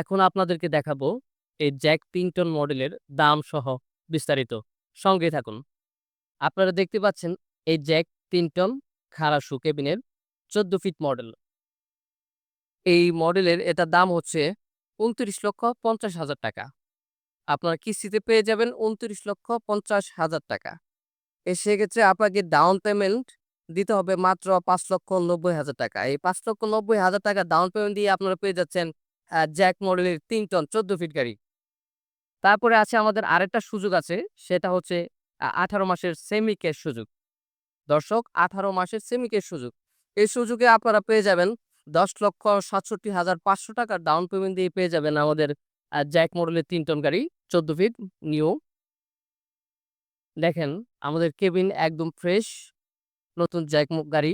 এখন আপনাদেরকে দেখাবো এই জ্যাক পিংটন মডেলের দাম সহ বিস্তারিত। সঙ্গে থাকুন। আপনারা দেখতে পাচ্ছেন এই জ্যাক পিংটন খারাসু কেবিনের চোদ্দ ফিট মডেল। এই মডেলের এটার দাম হচ্ছে উনত্রিশ লক্ষ পঞ্চাশ হাজার টাকা। আপনারা কিস্তিতে পেয়ে যাবেন উনত্রিশ লক্ষ পঞ্চাশ হাজার টাকা। এ সেক্ষেত্রে আপনাকে ডাউন পেমেন্ট দিতে হবে মাত্র পাঁচ লক্ষ নব্বই হাজার টাকা। এই পাঁচ লক্ষ নব্বই হাজার টাকা ডাউন পেমেন্ট দিয়ে আপনারা পেয়ে যাচ্ছেন জ্যাক মডেলের তিন টন, চোদ্দ ফিট গাড়ি। তারপরে আছে আমাদের আরেকটা সুযোগ আছে, সেটা হচ্ছে আঠারো মাসের সেমি ক্যাশ সুযোগ। দর্শক, আঠারো মাসের সেমি ক্যাশ সুযোগ। এই সুযোগে আপনারা পেয়ে যাবেন দশ লক্ষ সাতষট্টি হাজার পাঁচশো টাকার ডাউন পেমেন্ট দিয়ে পেয়ে যাবেন আমাদের জ্যাক মডেলের তিন টন গাড়ি, চোদ্দ ফিট নিউ দেখেন, আমাদের কেবিন একদম ফ্রেশ নতুন জ্যাক গাড়ি।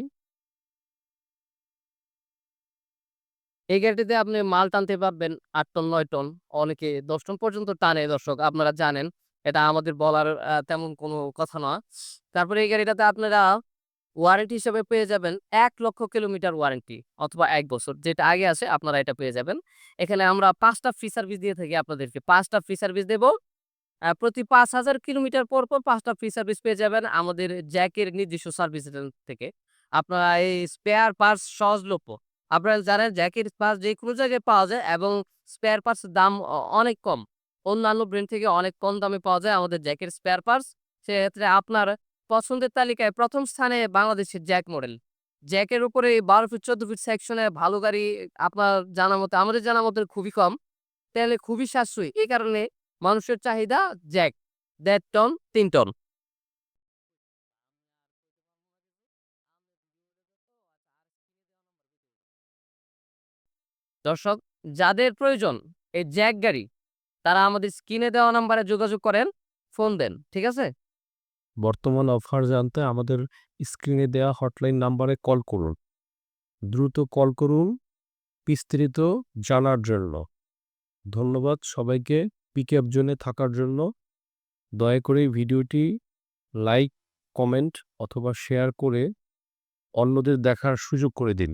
এই গাড়িটিতে আপনি মাল টানতে পারবেন আট টন, নয় টন, অনেকে দশ টন পর্যন্ত টানে দর্শক, আপনারা জানেন। এটা আমাদের বলার তেমন কোনো কথা না। তারপরে এই গাড়িটাতে আপনারা ওয়ারেন্টি হিসেবে পেয়ে যাবেন এক লক্ষ কিলোমিটার ওয়ারেন্টি অথবা এক বছর, যেটা আগে আছে আপনারা এটা পেয়ে যাবেন। এখানে আমরা পাঁচটা ফ্রি সার্ভিস দিয়ে থাকি আপনাদেরকে। পাঁচটা ফ্রি সার্ভিস দেব প্রতি পাঁচ হাজার কিলোমিটার পর পর পাঁচটা ফ্রি সার্ভিস পেয়ে যাবেন আমাদের জ্যাকের নির্দিষ্ট সার্ভিস থেকে। আপনারা এই স্পেয়ার পার্টস সহজলভ্য। আপনারা জানেন জ্যাকের পার্টস যে কোনো জায়গায় পাওয়া যায় এবং স্পেয়ার পার্টস দাম অনেক কম। অন্যান্য ব্র্যান্ড থেকে অনেক কম দামে পাওয়া যায় আমাদের জ্যাকের স্পেয়ার পার্টস সেক্ষেত্রে আপনার পছন্দের তালিকায় প্রথম স্থানে বাংলাদেশের জ্যাক মডেল জ্যাকের উপরে বারো ফিট চোদ্দ ফিট সেকশনে ভালো গাড়ি আপনার জানা মতে, আমাদের জানা মতে খুবই কম। তাহলে খুবই সাশ্রয়ী। এই কারণে মানুষের চাহিদা জ্যাক। দেড় টন তিন টন দর্শক, যাদের প্রয়োজন এই জ্যাক গাড়ি, তারা আমাদের স্ক্রিনে দেওয়া নাম্বারে যোগাযোগ করেন, ফোন দেন, ঠিক আছে? বর্তমান অফার জানতে আমাদের স্ক্রিনে দেওয়া হটলাইন নাম্বারে কল করুন। দ্রুত কল করুন বিস্তৃত জানার জন্য। ধন্যবাদ সবাইকে পিক আপ জোনে থাকার জন্য। দয়া করে ভিডিওটি লাইক, কমেন্ট অথবা শেয়ার করে অন্যদের দেখার সুযোগ করে দিন।